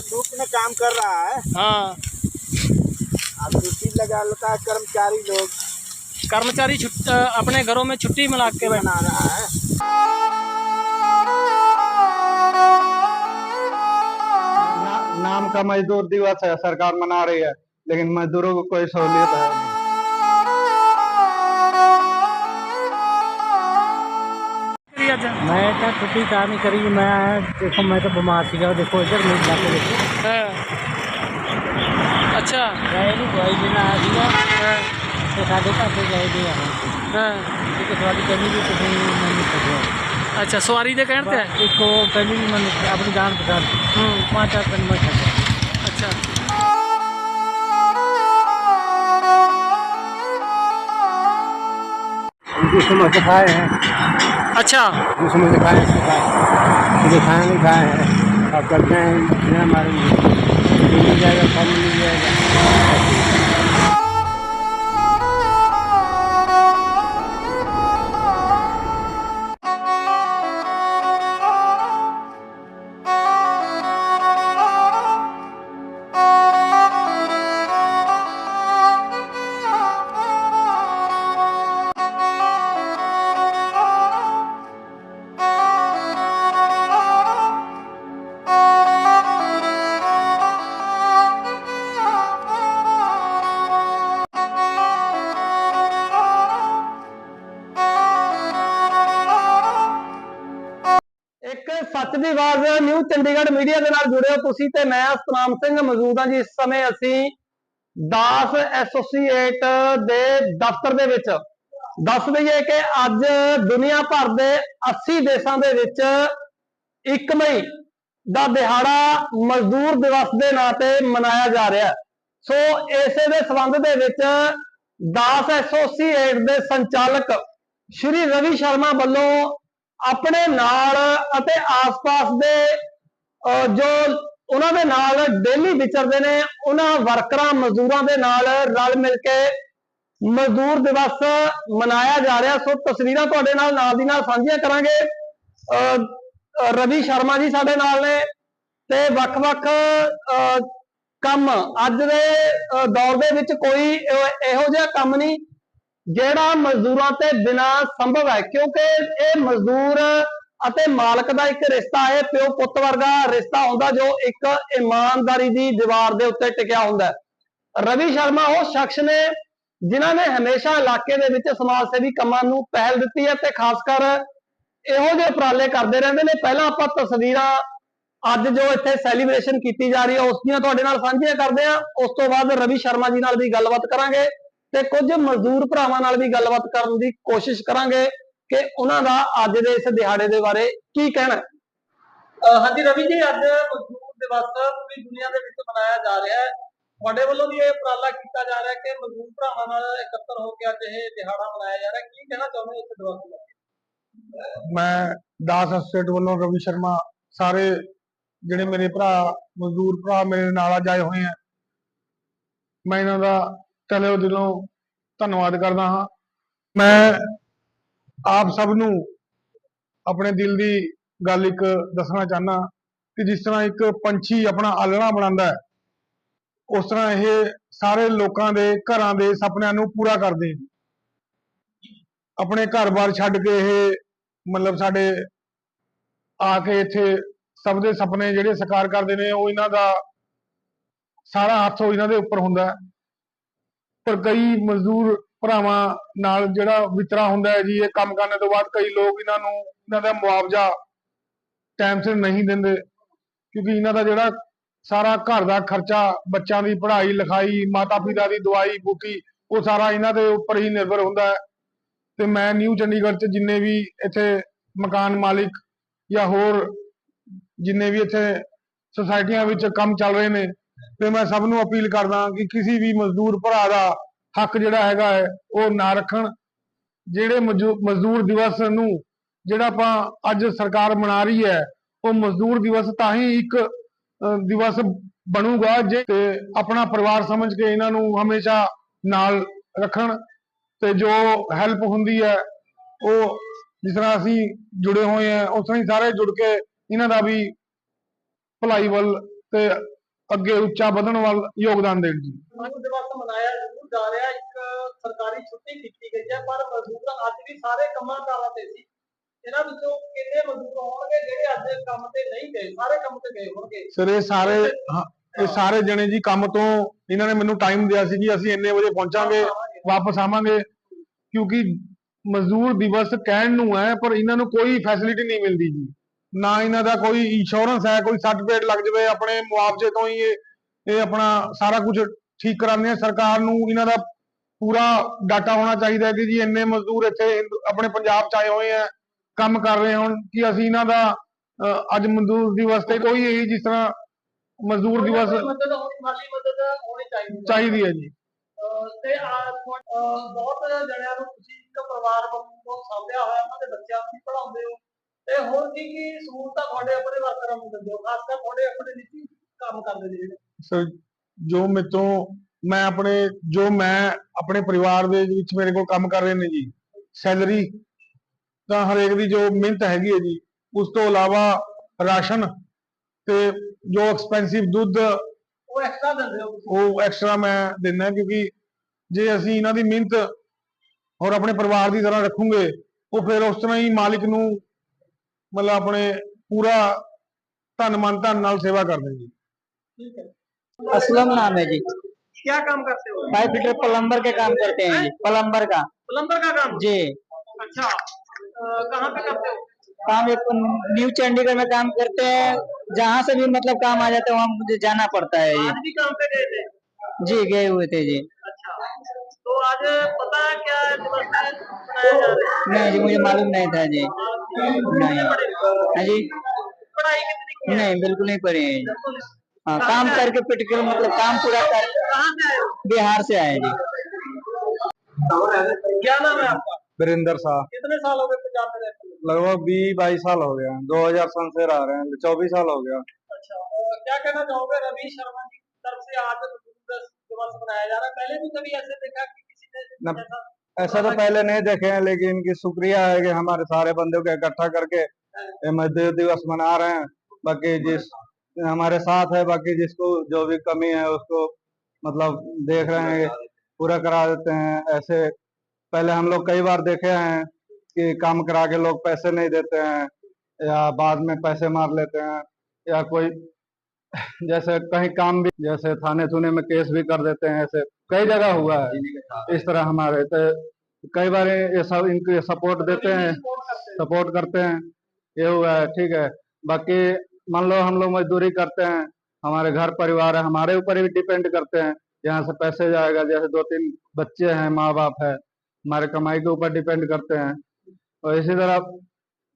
धूप में काम कर रहा है। हाँ। अब ड्यूटी लगा लेता है कर्मचारी लोग। कर्मचारी अपने घरों में छुट्टी मिला के बना रहा है। नाम का मजदूर दिवस है सरकार मना रही है लेकिन मजदूरों को कोई सहूलियत है। नहीं ਮੈਂ ਤਾਂ ਛੁੱਟੀ ਤਾਂ ਨਹੀਂ ਕਰੀ ਮੈਂ ਦੇਖੋ ਮੈਂ ਤਾਂ ਬਿਮਾਰ ਸੀਗਾ ਦੇਖੋ ਇੱਧਰ ਮੇਰੀ ਲੱਤ ਦੇਖੋ हाँ। अच्छा ਗਏ ਨੂੰ ਦਵਾਈ ਦੇਣ ਆਇਆ ਸੀਗਾ हाँ, ਤੇ ਸਾਡੇ ਘਰ ਦੇ ਗਏ ਦੇ ਆ हाँ। ਇੱਕ ਤੁਹਾਡੀ ਕਹਿੰਦੀ ਵੀ ਤੁਸੀਂ ਮੈਨੂੰ ਛੱਡੋ अच्छा सवारी दे कहण ते ਬਸ ਇੱਕ ਉਹ ਕਹਿੰਦੀ ਵੀ ਮੈਨੂੰ ਆਪਣੀ ਜਾਨ ਬਚਾ ਦਿਓ। हम्म, ਪੰਜ ਚਾਰ ਦਿਨ ਮੈਂ ਛੱਡਿਆ अच्छा उनकी समझ से खाए हैं अच्छा जो समझ से खाए हैं खाए जो खाए नहीं खाए हैं अब करते हैं बिना मारेंगे मिल जाएगा फल मिल जाएगा ਆਵਾਜ਼ ਨਿਊ ਚੰਡੀਗੜ੍ਹ ਮੀਡੀਆ ਦੇ ਨਾਲ ਜੁੜੇ ਹੋ ਤੁਸੀਂ ਤੇ ਮੈਂ ਸਤਨਾਮ ਸਿੰਘ ਮੌਜੂਦ ਹਾਂ ਜੀ। ਇਸ ਸਮੇਂ ਅਸੀਂ ਦਾਸ ਐਸੋਸੀਏਟ ਦੇ ਦਫ਼ਤਰ ਦੇ ਵਿੱਚ ਦੱਸ ਦਈਏ ਕਿ ਅੱਜ ਦੁਨੀਆ ਭਰ ਦੇ 80 ਦੇਸ਼ਾਂ ਦੇ ਵਿੱਚ 1 ਮਈ ਦਾ ਦਿਹਾੜਾ ਮਜ਼ਦੂਰ ਦਿਵਸ ਦੇ ਨਾਂ ਤੇ ਮਨਾਇਆ ਜਾ ਰਿਹਾ। ਸੋ ਇਸੇ ਦੇ ਸੰਬੰਧ ਦੇ ਵਿੱਚ ਦਾਸ ਐਸੋਸੀਏਟ ਦੇ ਸੰਚਾਲਕ ਸ਼੍ਰੀ ਰਵੀ ਸ਼ਰਮਾ ਵੱਲੋਂ ਆਪਣੇ ਨਾਲ ਅਤੇ ਆਸ-ਪਾਸ ਦੇ ਜੋ ਉਹਨਾਂ ਦੇ ਨਾਲ ਡੇਲੀ ਵਿਚਰਦੇ ਨੇ ਉਹਨਾਂ ਵਰਕਰਾਂ ਮਜ਼ਦੂਰਾਂ ਦੇ ਨਾਲ ਰਲ ਮਿਲ ਕੇ ਮਜ਼ਦੂਰ ਦਿਵਸ ਮਨਾਇਆ ਜਾ ਰਿਹਾ। ਸੋ ਤਸਵੀਰਾਂ ਤੁਹਾਡੇ ਨਾਲ ਨਾਲ ਦੀ ਨਾਲ ਸਾਂਝੀਆਂ ਕਰਾਂਗੇ। ਅਹ, ਰਵੀ ਸ਼ਰਮਾ ਜੀ ਸਾਡੇ ਨਾਲ ਨੇ ਤੇ ਵੱਖ-ਵੱਖ ਅਹ, ਕੰਮ। ਅੱਜ ਦੇ ਦੌਰ ਦੇ ਵਿੱਚ ਕੋਈ ਇਹੋ ਜਿਹਾ ਕੰਮ ਨਹੀਂ। ਜਿਹੜਾ ਮਜ਼ਦੂਰਾਂ ਤੇ ਬਿਨਾ ਸੰਭਵ ਹੈ, ਕਿਉਂਕਿ ਇਹ ਮਜ਼ਦੂਰ ਅਤੇ ਮਾਲਕ ਦਾ ਇੱਕ ਰਿਸ਼ਤਾ ਹੈ, ਪਿਓ ਪੁੱਤ ਵਰਗਾ ਰਿਸ਼ਤਾ ਹੁੰਦਾ ਜੋ ਇੱਕ ਇਮਾਨਦਾਰੀ ਦੀ ਦੀਵਾਰ ਦੇ ਉੱਤੇ ਟਿਕਿਆ ਹੁੰਦਾ ਰਵੀ ਸ਼ਰਮਾ, ਉਹ ਸ਼ਖਸ ਨੇ ਜਿਨ੍ਹਾਂ ਨੇ ਹਮੇਸ਼ਾ ਇਲਾਕੇ ਦੇ ਵਿੱਚ ਸਮਾਜ ਸੇਵੀ ਕੰਮਾਂ ਨੂੰ ਪਹਿਲ ਦਿੱਤੀ ਹੈ ਤੇ ਖਾਸ ਕਰ ਇਹੋ ਜਿਹੇ ਉਪਰਾਲੇ ਕਰਦੇ ਰਹਿੰਦੇ ਨੇ। ਪਹਿਲਾਂ ਆਪਾਂ ਤਸਵੀਰਾਂ ਅੱਜ ਜੋ ਇੱਥੇ ਸੈਲੀਬ੍ਰੇਸ਼ਨ ਕੀਤੀ ਜਾ ਰਹੀ ਹੈ, ਉਸ ਦੀਆਂ ਤੁਹਾਡੇ ਨਾਲ ਸਾਂਝੀਆਂ ਕਰਦੇ ਹਾਂ। ਉਸ ਤੋਂ ਬਾਅਦ ਰਵੀ ਸ਼ਰਮਾ ਜੀ ਨਾਲ ਵੀ ਗੱਲਬਾਤ ਕਰਾਂਗੇ। ਤੇ ਕੁਝ ਮਜ਼ਦੂਰ ਭਰਾਵਾਂ ਨਾਲ ਵੀ ਗੱਲਬਾਤ ਕਰਨ ਦੀ ਕੋਸ਼ਿਸ਼ ਕਰਾਂਗੇ ਕਿ ਉਹਨਾਂ ਦਾ ਅੱਜ ਦੇ ਇਸ ਦਿਹਾੜੇ ਦੇ ਬਾਰੇ ਕੀ ਕਹਿਣਾ ਹੈ। ਹਾਂਜੀ ਰਵੀ ਜੀ ਅੱਜ ਮਜ਼ਦੂਰ ਦਿਵਸ ਪੂਰੀ ਦੁਨੀਆ ਦੇ ਵਿੱਚ ਮਨਾਇਆ ਜਾ ਰਿਹਾ ਹੈ। ਤੁਹਾਡੇ ਵੱਲੋਂ ਵੀ ਇਹ ਉਪਰਾਲਾ ਕੀਤਾ ਜਾ ਰਿਹਾ ਹੈ ਕਿ ਮਜ਼ਦੂਰ ਭਰਾਵਾਂ ਨਾਲ ਇਕੱਤਰ ਹੋ ਕੇ ਅੱਜ ਇਹ ਦਿਹਾੜਾ ਮਨਾਇਆ ਜਾ ਰਿਹਾ। ਹੈ ਕੀ ਕਹਿਣਾ ਚਾਹੁੰਦੇ ਹੋ ਇਸ ਦਿਵਸ ਬਾਰੇ ਮੈਂ ਦਾਸ ਐਸੋਸੀਏਟ ਵੱਲੋਂ ਰਵੀ ਸ਼ਰਮਾ ਸਾਰੇ ਜਿਹੜੇ ਮੇਰੇ ਭਰਾ ਮਜ਼ਦੂਰ ਭਰਾ ਮੇਰੇ ਨਾਲ ਆਏ ਹੋਏ ਆ। ਮੈਂ ਇਹਨਾਂ ਦਾ ਤਹਿ ਦਿਲੋਂ ਧੰਨਵਾਦ ਕਰਦਾ ਹਾਂ। ਮੈਂ ਆਪ ਸਭ ਨੂੰ ਆਪਣੇ ਦਿਲ ਦੀ ਗੱਲ ਇੱਕ ਦੱਸਣਾ ਚਾਹਨਾ ਕਿ ਜਿਸ ਤਰ੍ਹਾਂ ਇੱਕ ਪੰਛੀ ਆਪਣਾ ਆਲਣਾ ਬਣਾਉਂਦਾ ਹੈ, ਉਸ ਤਰ੍ਹਾਂ ਇਹ ਸਾਰੇ ਲੋਕਾਂ ਦੇ ਘਰਾਂ ਦੇ ਸੁਪਨਿਆਂ ਨੂੰ ਪੂਰਾ ਕਰਦੇ ਆਪਣੇ ਘਰ-ਬਾਰ ਛੱਡ ਕੇ ਇਹ ਮਤਲਬ ਸਾਡੇ ਆ ਕੇ ਇੱਥੇ ਸਭ ਦੇ ਸੁਪਨੇ ਜਿਹੜੇ ਸਾਕਾਰ ਕਰਦੇ ਨੇ, ਉਹ ਇਹਨਾਂ ਦਾ ਸਾਰਾ ਹੱਥ ਇਹਨਾਂ ਦੇ ਉੱਪਰ ਹੁੰਦਾ ਪਰ ਕਈ ਮਜ਼ਦੂਰ ਭਰਾਵਾਂ ਨਾਲ ਜਿਹੜਾ ਵਿਤਰਾ ਹੁੰਦਾ ਹੈ ਜੀ, ਇਹ ਕੰਮ ਕਰਨ ਤੋਂ ਬਾਅਦ ਕਈ ਲੋਕ ਇਹਨਾਂ ਨੂੰ, ਇਹਨਾਂ ਦਾ ਮੁਆਵਜ਼ਾ ਟਾਈਮ ਸਿਰ ਨਹੀਂ ਦਿੰਦੇ ਕਿਉਂਕਿ ਇਹਨਾਂ ਦਾ ਜਿਹੜਾ ਸਾਰਾ ਘਰ ਦਾ ਖਰਚਾ, ਬੱਚਿਆਂ ਦੀ ਪੜ੍ਹਾਈ, ਲਿਖਾਈ ਮਾਤਾ ਪਿਤਾ ਦੀ ਦਵਾਈ, ਬੂਟੀ, ਉਹ ਸਾਰਾ ਇਹਨਾਂ ਦੇ ਉੱਪਰ ਹੀ ਨਿਰਭਰ ਹੁੰਦਾ ਹੈ। ਤੇ ਮੈਂ ਨਿਊ ਚੰਡੀਗੜ੍ਹ 'ਚ ਜਿੰਨੇ ਵੀ ਇੱਥੇ ਮਕਾਨ ਮਾਲਿਕ ਜਾਂ ਹੋਰ ਜਿੰਨੇ ਵੀ ਇੱਥੇ ਸੁਸਾਇਟੀਆਂ ਵਿੱਚ ਕੰਮ ਚੱਲ ਰਹੇ ਨੇ ਤੇ ਮੈਂ ਸਭ ਨੂੰ ਅਪੀਲ ਕਰਦਾ ਕਿ ਕਿਸੇ ਵੀ ਮਜ਼ਦੂਰ ਭਰਾ ਦਾ ਹੱਕ ਜਿਹੜਾ ਹੈਗਾ ਹੈ, ਉਹ ਨਾ ਰੱਖਣ। ਜਿਹੜੇ ਮਜ਼ਦੂਰ ਦਿਵਸ ਨੂੰ ਜਿਹੜਾ ਆਪਾਂ ਅੱਜ ਸਰਕਾਰ ਮਨਾ ਰਹੀ ਹੈ, ਉਹ ਮਜ਼ਦੂਰ ਦਿਵਸ ਤਾਂ ਹੀ ਇੱਕ ਦਿਵਸ ਬਣੂਗਾ ਜੇ ਆਪਣਾ ਪਰਿਵਾਰ ਸਮਝ ਕੇ ਇਹਨਾਂ ਨੂੰ ਹਮੇਸ਼ਾ ਨਾਲ ਰੱਖਣ ਤੇ ਜੋ ਹੈਲਪ ਹੁੰਦੀ ਹੈ, ਉਹ ਜਿਸ ਤਰ੍ਹਾਂ ਅਸੀਂ ਜੁੜੇ ਹੋਏ ਆ ਉਸ ਤਰ੍ਹਾਂ ਹੀ ਸਾਰੇ ਜੁੜ ਕੇ ਇਹਨਾਂ ਦਾ ਵੀ ਭਲਾਈ ਵੱਲ ਤੇ ਅੱਗੇ ਉੱਚਾ ਵਧਣ ਵੱਲ ਯੋਗਦਾਨ ਦੇਣ ਜੀ। ਮਜ਼ਦੂਰ ਦਿਵਸ ਮਨਾਇਆ ਜ਼ਰੂਰ ਜਾ ਰਿਹਾ ਇੱਕ ਸਰਕਾਰੀ ਛੁੱਟੀ ਕੀਤੀ ਗਈ ਹੈ ਪਰ ਮਜ਼ਦੂਰ ਅੱਜ ਵੀ ਸਾਰੇ ਕੰਮਾਂ ਕਾਰਾਂ ਤੇ ਸੀ। ਇਹਨਾਂ ਵਿੱਚੋਂ ਕਿੰਨੇ ਮਜ਼ਦੂਰ ਹੋਣਗੇ ਜਿਹੜੇ ਅੱਜ ਕੰਮ ਤੇ ਨਹੀਂ ਗਏ? ਸਾਰੇ ਕੰਮ ਤੇ ਗਏ ਹੋਣਗੇ। ਸਰ ਇਹ ਸਾਰੇ ਇਹ ਸਾਰੇ ਜਣੇ ਜੀ ਕੰਮ ਤੋਂ ਇਹਨਾਂ ਨੇ ਮੈਨੂੰ ਟਾਈਮ ਦਿਆ ਸੀ ਕਿ ਅਸੀਂ ਇੰਨੇ ਵਜੇ ਪਹੁੰਚਾਂਗੇ ਵਾਪਸ ਆਵਾਂਗੇ ਕਿਉਂਕਿ ਮਜ਼ਦੂਰ ਦਿਵਸ ਕਹਿਣ ਨੂੰ ਹੈ ਪਰ ਇਹਨਾਂ ਨੂੰ ਕੋਈ ਫੈਸਿਲਿਟੀ ਨਹੀਂ ਮਿਲਦੀ ਜੀ। ਨਾ ਇਹਨਾਂ ਦਾ ਕੋਈ ਇੰਸ਼ੋਰੈਂਸ ਹੈ ਕੋਈ ਸਰਟੀਫਿਕੇਟ ਲੱਗ ਜਾਵੇ ਆਪਣੇ ਮੁਆਵਜ਼ੇ ਤੋਂ ਹੀ ਇਹ ਇਹ ਆਪਣਾ ਸਾਰਾ ਕੁਝ ਠੀਕ ਕਰਾਉਂਦੇ ਆ। ਸਰਕਾਰ ਨੂੰ ਇਹਨਾਂ ਦਾ ਪੂਰਾ ਡਾਟਾ ਹੋਣਾ ਚਾਹੀਦਾ ਹੈ ਕਿ ਜੀ ਇੰਨੇ ਮਜ਼ਦੂਰ ਇੱਥੇ ਆਪਣੇ ਪੰਜਾਬ ਚ ਆਏ ਹੋਏ ਆ ਕੰਮ ਕਰ ਰਹੇ ਹੁਣ ਕਿ ਅਸੀਂ ਇਹਨਾਂ ਦਾ ਅੱਜ ਮਜ਼ਦੂਰ ਦਿਵਸ ਤੇ ਕੋਈ ਇਹ ਜਿਸ ਤਰ੍ਹਾਂ ਮਜ਼ਦੂਰ ਦਿਵਸ ਕੋਈ ਮਦਦ ਹੋਣੀ ਮਾਲੀ ਮਦਦ ਹੋਣੀ ਚਾਹੀਦੀ ਹੈ। ਚਾਹੀਦੀ ਹੈ ਜੀ। ਤੇ ਬਹੁਤ ਜਣਿਆਂ ਨੂੰ ਤੁਸੀਂ ਇੱਕ ਪਰਿਵਾਰ ਵਾਂਗੂ ਸਾਂਭਿਆ ਹੋਇਆ ਉਹਨਾਂ ਦੇ ਬੱਚਿਆਂ ਨੂੰ ਵੀ ਪੜ੍ਹਾਉਂਦੇ ਹੋ। ਤੇ ਹੋਰ ਕੀ ਕੀ ਸਹੂਲਤਾਂ ਤੁਹਾਡੇ ਆਪਣੇ ਵਰਕਰਾਂ ਨੂੰ ਦਿੰਦੇ ਹੋ ਖਾਸ ਕਰ ਤੁਹਾਡੇ ਆਪਣੇ ਨਿੱਜੀ ਕੰਮ ਕਰਦੇ ਨੇ ਜਿਹੜੇ। ਸਰ ਜੋ ਮੇਤੋਂ ਮੈਂ ਆਪਣੇ ਜੋ ਮੈਂ ਆਪਣੇ ਪਰਿਵਾਰ ਦੇ ਵਿੱਚ ਮੇਰੇ ਕੋਲ ਕੰਮ ਕਰ ਰਹੇ ਨੇ ਜੀ ਸੈਲਰੀ ਤਾਂ ਹਰੇਕ ਦੀ ਜੋ ਮਿਹਨਤ ਹੈਗੀ ਹੈ ਜੀ ਉਸ ਤੋਂ ਇਲਾਵਾ ਰਾਸ਼ਨ ਤੇ ਜੋ ਐਕਸਪੈਂਸਿਵ ਦੁੱਧ ਉਹ ਐਕਸਟਰਾ ਦਿੰਦੇ ਹੋ ਉਹ ਐਕਸਟਰਾ ਮੈਂ ਦਿੰਦਾ ਕਿਉਂਕਿ ਜੇ ਅਸੀਂ ਇਹਨਾਂ ਦੀ ਮਿਹਨਤ ਔਰ ਆਪਣੇ ਪਰਿਵਾਰ ਦੀ ਤਰ੍ਹਾਂ ਰੱਖੂਗੇ ਉਹ ਫਿਰ ਉਸ ਤਰ੍ਹਾਂ ਹੀ ਮਾਲਿਕ ਨੂੰ ਮਤਲਬ ਆਪਣੇ ਪੂਰਾ ਧੰਨ ਮਨ ਧਨ ਨਾਲ ਸੇਵਾ ਕਰਦੇ ਜੀ ठीक है असलम नाम है जी क्या काम करते हो पाइप फिटर प्लम्बर के काम करते हैं जी प्लम्बर का प्लम्बर का काम जी अच्छा अ, कहाँ पे करते हो काम एक न्यू चंडीगढ़ में काम करते हैं जहाँ से भी मतलब काम आ जाता है वहाँ मुझे जाना पड़ता है जी आज भी काम पे गए थे जी गए हुए थे जी अच्छा तो आज पता है क्या दिवस मनाया जा रहा नहीं जी मुझे मालूम नहीं था जी। नहीं। हाँ जी। पढ़ाई कितनी नहीं बिल्कुल नहीं पढ़े हैं जी। हाँ काम करके पिट कर मतलब काम पूरा कर कहाँ से आए हो? बिहार से आए जी। क्या नाम है आपका? वरिंदर शाह। कितने साल हो गए पंजाब में रहते लगभग बीस बाईस साल हो गया दो हज़ार सन से रह रहे हैं चौबीस साल हो गया। अच्छा और क्या कहना चाहोगे रवि शर्मा जी की तरफ़ से आज मजदूर दिवस मनाया जा रहा है। पहले भी कभी ऐसे देखा कि किसी ने ऐसा ऐसा तो पहले नहीं देखे हैं लेकिन इनकी शुक्रिया है कि हमारे सारे बंदों को इकट्ठा करके मजदूर दिवस मना रहे हैं। बाकी जिस हमारे साथ है बाकी जिसको जो भी कमी है उसको मतलब देख रहे हैं पूरा करा देते हैं। ऐसे पहले हम लोग कई बार देखे हैं कि काम करा के लोग पैसे नहीं देते हैं या बाद में पैसे मार लेते हैं या कोई जैसे कहीं काम भी, जैसे थाने थूने में केस भी कर देते हैं, ऐसे कई जगह हुआ है। इस तरह हमारे तो कई बार ये सब, इनको सपोर्ट देते हैं, सपोर्ट करते हैं। ये हुआ है, ठीक है। बाकी मान लो हम लोग मजदूरी करते हैं, हमारे घर परिवार है, हमारे ऊपर भी डिपेंड करते हैं। यहाँ से पैसे जाएगा, जैसे दो तीन बच्चे हैं माँ बाप है, हमारे कमाई के ऊपर डिपेंड करते हैं। और इसी तरह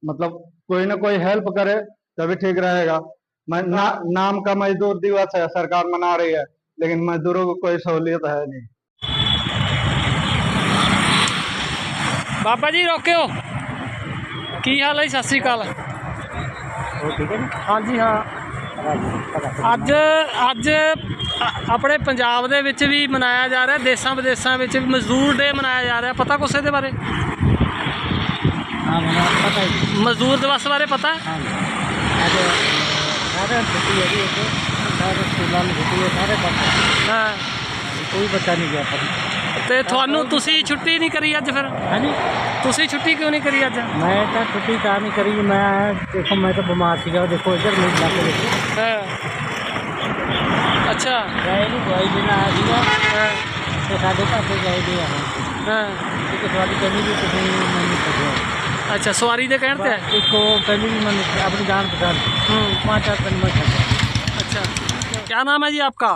मतलब कोई ना कोई हेल्प करे, तभी ठीक रहेगा। ना, नाम का मजदूर दिवस है सरकार मना रही है लेकिन मजदूरों को कोई सहूलियत है नहीं ਬਾਬਾ ਜੀ ਰੋਕਿਓ ਕੀ ਹਾਲ ਹੈ ਜੀ? ਸਤਿ ਸ੍ਰੀ ਅਕਾਲ ਹਾਂਜੀ ਹਾਂ ਅੱਜ ਅੱਜ ਅ- ਆਪਣੇ ਪੰਜਾਬ ਦੇ ਵਿੱਚ ਵੀ ਮਨਾਇਆ ਜਾ ਰਿਹਾ ਦੇਸਾਂ ਵਿਦੇਸਾਂ ਵਿੱਚ ਵੀ ਮਜ਼ਦੂਰ ਡੇ ਮਨਾਇਆ ਜਾ ਰਿਹਾ ਪਤਾ ਕੁਛ ਇਹਦੇ ਬਾਰੇ हाँ मैंने पता ही ਮਜ਼ਦੂਰ ਦਿਵਸ ਬਾਰੇ ਪਤਾ हाँ आज सारे छुट्टी है जी एक सारे स्कूलों में छुट्टी है सारे बच्चे ਹਾਂ कोई बच्चा नहीं गया पर ਤੇ ਤੁਹਾਨੂੰ ਤੁਸੀਂ ਛੁੱਟੀ ਨਹੀਂ ਕਰੀ ਅੱਜ ਫਿਰ हाँ जी ਤੁਸੀਂ ਛੁੱਟੀ ਕਿਉਂ ਨਹੀਂ ਕਰੀ ਅੱਜ मैं तो छुट्टी कहा नहीं करी मैं देखो मैं तो बीमार थी देखो इधर नहीं जाके देखो ਹਾਂ ਅੱਛਾ गए नहीं दवाई देना आया सीगा ਹਾਂ तो साढ़े घर से गए थे यहाँ ਹਾਂ क्योंकि थोड़ी कमी भी किसी मैं नहीं सकिया ਅੱਛਾ ਸਵਾਰੀ ਦੇ ਕਹਿਣ ਤੇ ਹੈ? एक को कमी भी मैंने अपनी जान बचा ली हम्म, पाँच चार दिन में सकिया अच्छा क्या नाम है जी आपका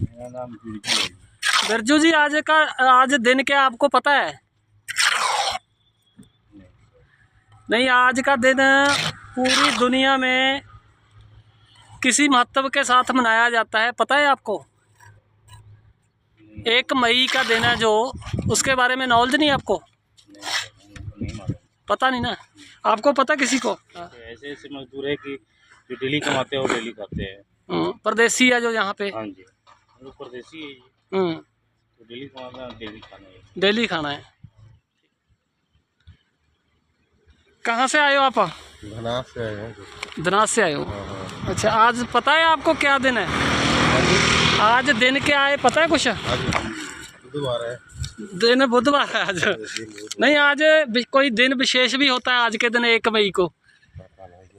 मेरा नाम कीर्ति है बिरजू जी आज का आज दिन क्या आपको पता है नहीं आज का दिन पूरी दुनिया में किसी महत्व के साथ मनाया जाता है पता है आपको एक मई का दिन है जो उसके बारे में नॉलेज नहीं है आपको नहीं मालूम पता नहीं ना। आपको पता किसी को? ऐसे ऐसे मजदूर है कि जो डेली कमाते हैं वो डेली खाते हैं। हम्म, परदेसी है जो यहाँ पे? हाँ जी। परदेसी है जी। हम्म, तो डेली कमाना डेली खाना है। डेली खाना है। कहाँ से आए हो आप? धनास से आए हैं धनास से आए हो? हाँ हाँ। अच्छा आज पता है आपको क्या दिन है? आज दिन क्या है पता है कुछ? बुधवार है। दिन बुधवार है आज। नहीं आज कोई दिन विशेष भी होता है आज के दिन एक मई को।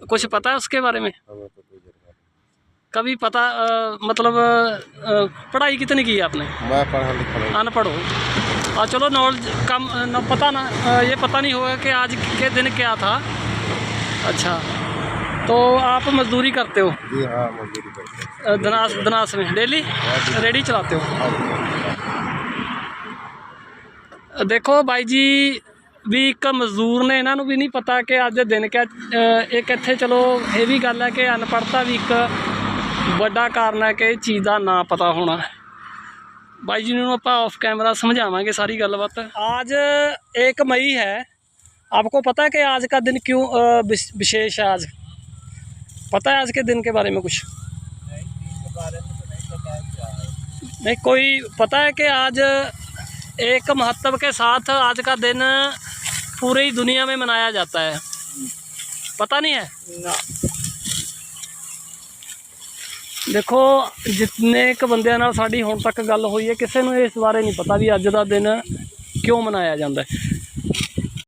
कुछ पता है उसके बारे में? कभी पता अ, मतलब पढ़ाई कितनी की है आपने? मैं पढ़ा लिखा अनपढ़ हो। और चलो नॉलेज कम न पता ना ये पता नहीं होगा कि आज के दिन क्या था। अच्छा तो आप मजदूरी करते हो? जी हाँ मजदूरी करते हैं। अ, धनास धनास में। डेली? रेडी चलाते हो? ਦੇਖੋ ਬਾਈ ਜੀ ਵੀ ਇੱਕ ਮਜ਼ਦੂਰ ਨੇ ਇਹਨਾਂ ਨੂੰ ਵੀ ਨਹੀਂ ਪਤਾ ਕਿ ਅੱਜ ਦਿਨ ਕਿਆ ਅ, ਇੱਕ ਇੱਥੇ ਚਲੋ ਇਹ ਵੀ ਗੱਲ ਹੈ ਕਿ ਅਨਪੜ੍ਹਤਾ ਵੀ ਇੱਕ ਵੱਡਾ ਕਾਰਨ ਹੈ ਕਿ ਇਹ ਚੀਜ਼ ਦਾ ਨਾ ਪਤਾ ਹੋਣਾ ਬਾਈ ਜੀ ਨੂੰ ਆਪਾਂ ਆਫ ਕੈਮਰਾ समझावांगे सारी गलबात आज एक मई है आपको पता है कि आज का दिन क्यों अ, विश- विशेष है आज पता है आज के दिन के बारे में कुछ नहीं कोई पता है कि आज एक महत्व के साथ आज का दिन पूरी दुनिया में मनाया जाता है पता नहीं है ਦੇਖੋ ਜਿੰਨੇ ਕ ਬੰਦਿਆਂ ਨਾਲ ਸਾਡੀ ਹੁਣ ਤੱਕ ਗੱਲ ਹੋਈ ਹੈ ਕਿਸੇ ਨੂੰ ਇਸ ਬਾਰੇ ਨਹੀਂ ਪਤਾ ਵੀ ਅੱਜ ਦਾ ਦਿਨ ਕਿਉਂ ਮਨਾਇਆ ਜਾਂਦਾ ਹੈ